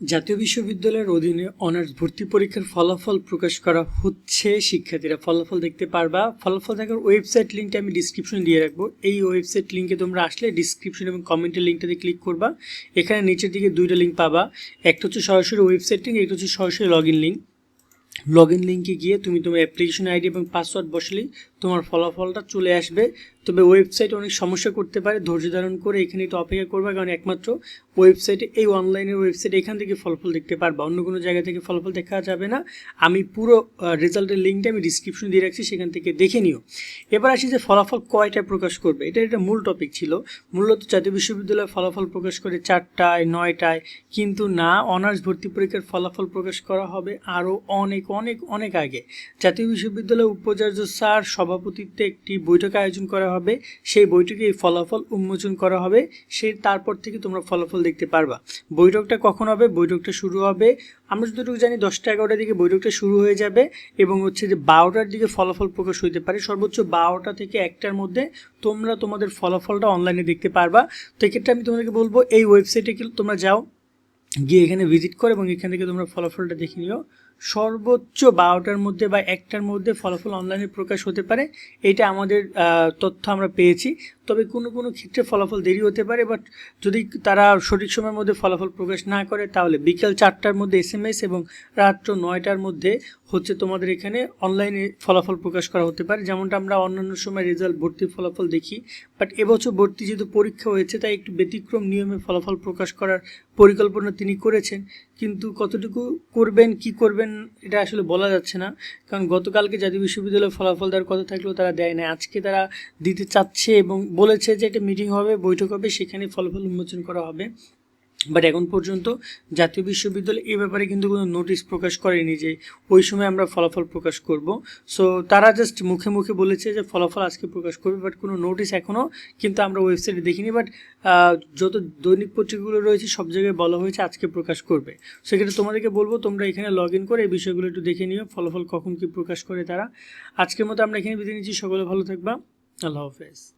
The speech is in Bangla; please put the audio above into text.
জাতীয় বিশ্ববিদ্যালয়ের অধীনে অনার্স ভর্তি পরীক্ষার ফলাফল প্রকাশ করা হচ্ছে শিক্ষার্থীরা। ফলাফল দেখতে পারবা। ফলাফল দেখার ওয়েবসাইট লিঙ্কটা আমি ডিসক্রিপশনে দিয়ে রাখব। এই ওয়েবসাইট লিঙ্কে তোমরা আসলে ডিসক্রিপশন এবং কমেন্টের লিঙ্কটাতে ক্লিক করবা। এখানে নিচের দিকে দুইটা লিঙ্ক পাবা। একটা হচ্ছে সরাসরি ওয়েবসাইট লিঙ্ক একটা হচ্ছে সরাসরি log in link log in লিঙ্কে গিয়ে তুমি তোমার অ্যাপ্লিকেশন আইডি এবং পাসওয়ার্ড বসালেই তোমার ফলাফলটা চলে আসবে। তবে ওয়েবসাইট অনেক সমস্যা করতে পারে, ধৈর্য ধারণ করে এখানে একটু অপেক্ষা করবে, কারণ একমাত্র ওয়েবসাইটে এই অনলাইনের ওয়েবসাইট এখান থেকে ফলাফল দেখতে পারবা। অন্য কোনো জায়গা থেকে ফলাফল দেখা যাবে না। আমি পুরো রেজাল্টের লিঙ্কটা আমি ডিসক্রিপশন দিয়ে রাখছি, সেখান থেকে দেখে নিও। এবার আসি যে ফলাফল কয়টায় প্রকাশ করবে। এটা একটা মূল টপিক ছিল। মূলত জাতীয় বিশ্ববিদ্যালয় ফলাফল প্রকাশ করে চারটায়, নয়টায়। কিন্তু না অনার্স ভর্তি পরীক্ষার ফলাফল প্রকাশ করা হবে আরও অনেক অনেক অনেক আগে। জাতীয় বিশ্ববিদ্যালয় উপাচার্য স্যার সভাপতিত্বে একটি বৈঠক আয়োজন করা হবে। সেই বৈঠকে এই ফলাফল উন্মোচন করা হবে। সেই তারপর থেকে তোমরা ফলাফল দেখতে পারবা। বৈঠকটা কখন হবে? বৈঠকটা শুরু হবে। আমরা যতটুকু জানি, দশটা এগারোটার দিকে বৈঠকটা শুরু হয়ে যাবে এবং হচ্ছে যে বারোটার দিকে ফলাফল প্রকাশ হইতে পারে। সর্বোচ্চ বারোটা থেকে একটার মধ্যে তোমরা তোমাদের ফলাফলটা অনলাইনে দেখতে পারবা। তো এক্ষেত্রে আমি তোমাদেরকে বলব, এই ওয়েবসাইটে তোমরা যাও গিয়ে এখানে ভিজিট করো এবং এখান থেকে তোমরা ফলাফলটা দেখে নিও। সর্বোচ্চ বারোটার মধ্যে বা একটার মধ্যে ফলাফল অনলাইনে প্রকাশ হতে পারে, এটা আমাদের তথ্য আমরা পেয়েছি। তবে কোনো কোনো ক্ষেত্রে ফলাফল দেরি হতে পারে বাট যদি তারা সঠিক সময়ের মধ্যে ফলাফল প্রকাশ না করে, তাহলে বিকেল চারটার মধ্যে এস এম এস এবং রাত্র নয়টার মধ্যে হচ্ছে তোমাদের এখানে অনলাইনে ফলাফল প্রকাশ করা হতে পারে। যেমনটা আমরা অন্যান্য সময় রেজাল্ট ভর্তির ফলাফল দেখি বাট এবছর ভর্তি যেহেতু পরীক্ষা হয়েছে, তাই একটু ব্যতিক্রম নিয়মে ফলাফল প্রকাশ করার পরিকল্পনা তিনি করেছেন, কিন্তু কতটুকু করবেন, কি করবেন, এটা আসলে বলা যাচ্ছে না। কারণ গতকালকে জাতীয় বিশ্ববিদ্যালয়ের ফলাফল দেওয়ার কথা থাকলেও তারা দেয় না আজকে তারা দিতে চাচ্ছে এবং বলেছে যে একটা মিটিং হবে, বৈঠক হবে, সেখানে ফলাফল উন্মোচন করা হবে। বাট এখন পর্যন্ত জাতীয় বিশ্ববিদ্যালয় এ ব্যাপারে কিন্তু কোনো নোটিশ প্রকাশ করেনি যে ওই সময় আমরা ফলাফল প্রকাশ করব। সো তারা জাস্ট মুখে মুখে বলেছে যে ফলাফল আজকে প্রকাশ করবে বাট কোনো নোটিশ এখনও কিন্তু আমরা ওয়েবসাইটে দেখিনি। বাট যত দৈনিক পত্রিকাগুলো রয়েছে, সব জায়গায় বলা হয়েছে আজকে প্রকাশ করবে। সেক্ষেত্রে তোমাদেরকে বলব, তোমরা এখানে লগ ইন করে এই বিষয়গুলো একটু দেখে নিও, ফলাফল কখন কি প্রকাশ করে তারা। আজকের মতো আমরা এখানে বিদায় নিচ্ছি। সকলে ভালো থাকবা। আল্লাহ হাফেজ।